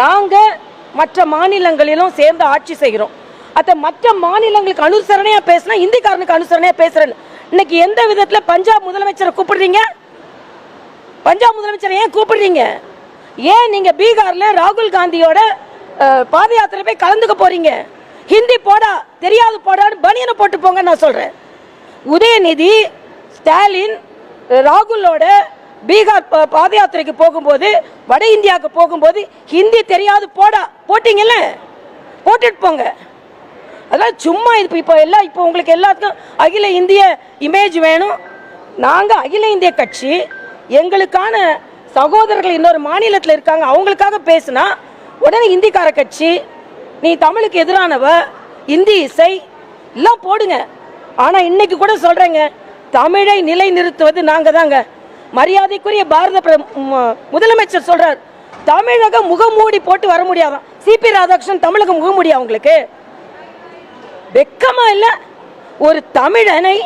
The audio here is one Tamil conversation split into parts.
நாங்கள் மற்ற மாநிலங்களிலும் சேர்ந்து ஆட்சி செய்கிறோம். அதை மற்ற மாநிலங்களுக்கு அனுசரணையாக பேசினா இந்திக்காரனுக்கு அனுசரணையாக பேசுகிறேன் இன்னைக்கு எந்த விதத்தில் பஞ்சாப் முதலமைச்சரை கூப்பிடுறீங்க? பஞ்சாப் முதலமைச்சரை ஏன் கூப்பிடுறீங்க? ஏன் நீங்க பீகார்ல ராகுல் காந்தியோட பாத யாத்திரை போய் கலந்துக்க போறீங்க? ஹிந்தி போடா தெரியாது போடான்னு பனியனை போட்டு போங்க நான் சொல்றேன். உதயநிதி ஸ்டாலின் ராகுலோட பீகார் பாத யாத்திரைக்கு போகும்போது வட இந்தியாவுக்கு போகும்போது ஹிந்தி தெரியாது போடா போட்டிங்கல்ல? போட்டுட்டு போங்க. அதெல்லாம் சும்மா இது இப்போ எல்லாம் இப்போ உங்களுக்கு எல்லாத்துக்கும் அகில இந்திய இமேஜ் வேணும். நாங்கள் அகில இந்திய கட்சி எங்களுக்கான சகோதரர்கள் இன்னொரு மாநிலத்தில் இருக்காங்க அவங்களுக்காக பேசுனா உடனே இந்திக்கார கட்சி நீ தமிழுக்கு எதிரானவ இந்தி இசை எல்லாம் போடுங்க. ஆனால் இன்னைக்கு கூட சொல்கிறேங்க தமிழை நிலைநிறுத்துவது நாங்கள் தாங்க மரியாதைக்குரிய பாரத முதலமைச்சர் சொல்றார் தமிழகம் முகமூடி போட்டு வர முடியாதான். சிபி ராதாகிருஷ்ணன் தமிழகம் முகமூடி அவங்களுக்கு? வெக்கமா இல்ல? ஒரு தமிழனை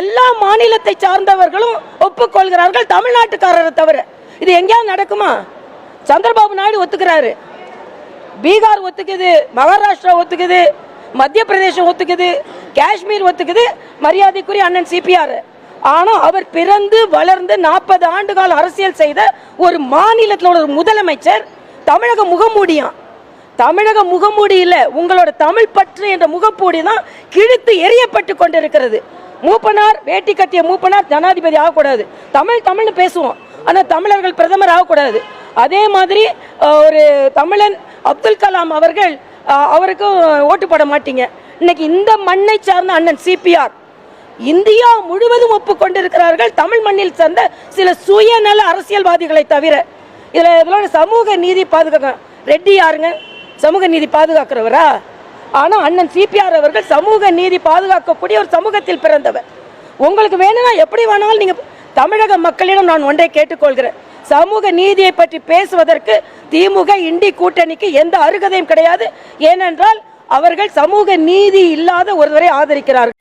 எல்லா மாநிலத்தை சார்ந்தவர்களும் ஒப்புக்கொள்கிறார்கள் தமிழ்நாட்டுக்காரரை தவிர. இது எங்கேயாவது நடக்குமா? சந்திரபாபு நாயுடு ஒத்துக்கிறாரு. பீகார் ஒத்துக்குது மகாராஷ்டிரா ஒத்துக்குது மத்திய பிரதேசம் ஒத்துக்குது காஷ்மீர் ஒத்துக்குது மரியாதைக்குரிய அண்ணன் சிபிஆர் ஆனால் அவர் பிறந்து வளர்ந்து நாற்பது ஆண்டுகால அரசியல் செய்த ஒரு மாநிலத்தில் ஒரு முதலமைச்சர் தமிழக முகமூடியான் தமிழக முகமூடி இல்ல உங்களோட தமிழ் பற்று என்ற முகப்பூடி தான் கிழித்து எரியப்பட்டு கொண்டிருக்கிறது. மூப்பனார் வேட்டி கட்டிய மூப்பனார் ஜனாதிபதி ஆகக்கூடாது. தமிழ் தமிழ்னு பேசுவோம். ஆனால் தமிழர்கள் பிரதமர் ஆகக்கூடாது. அதே மாதிரி ஒரு தமிழன் அப்துல் கலாம் அவர்கள் அவருக்கும் ஓட்டு போட மாட்டீங்க. இன்னைக்கு இந்த மண்ணை சார்ந்த அண்ணன் சிபிஆர் இந்தியா முழுவதும் ஒப்புக்கொண்டிருக்கிறார்கள். தமிழ் மண்ணில் சேர்ந்த சில சுயநல அரசியல்வாதிகளை தவிர இதில் இதோட சமூக நீதி பாதுகாக்க ரெட்டி யாருங்க? சமூக நீதி பாதுகாக்கிறவரா? ஆனால் அண்ணன் சிபிஆர் அவர்கள் சமூக நீதி பாதுகாக்கக்கூடிய ஒரு சமூகத்தில் பிறந்தவர். உங்களுக்கு வேணும்னா எப்படி வேணாலும் நீங்கள் தமிழக மக்களிடம் நான் ஒன்றை கேட்டுக்கொள்கிறேன். சமூக நீதியை பற்றி பேசுவதற்கு திமுக இண்டி கூட்டணிக்கு எந்த அருகதையும் கிடையாது. ஏனென்றால் அவர்கள் சமூக நீதி இல்லாத ஒருவரை ஆதரிக்கிறார்கள்.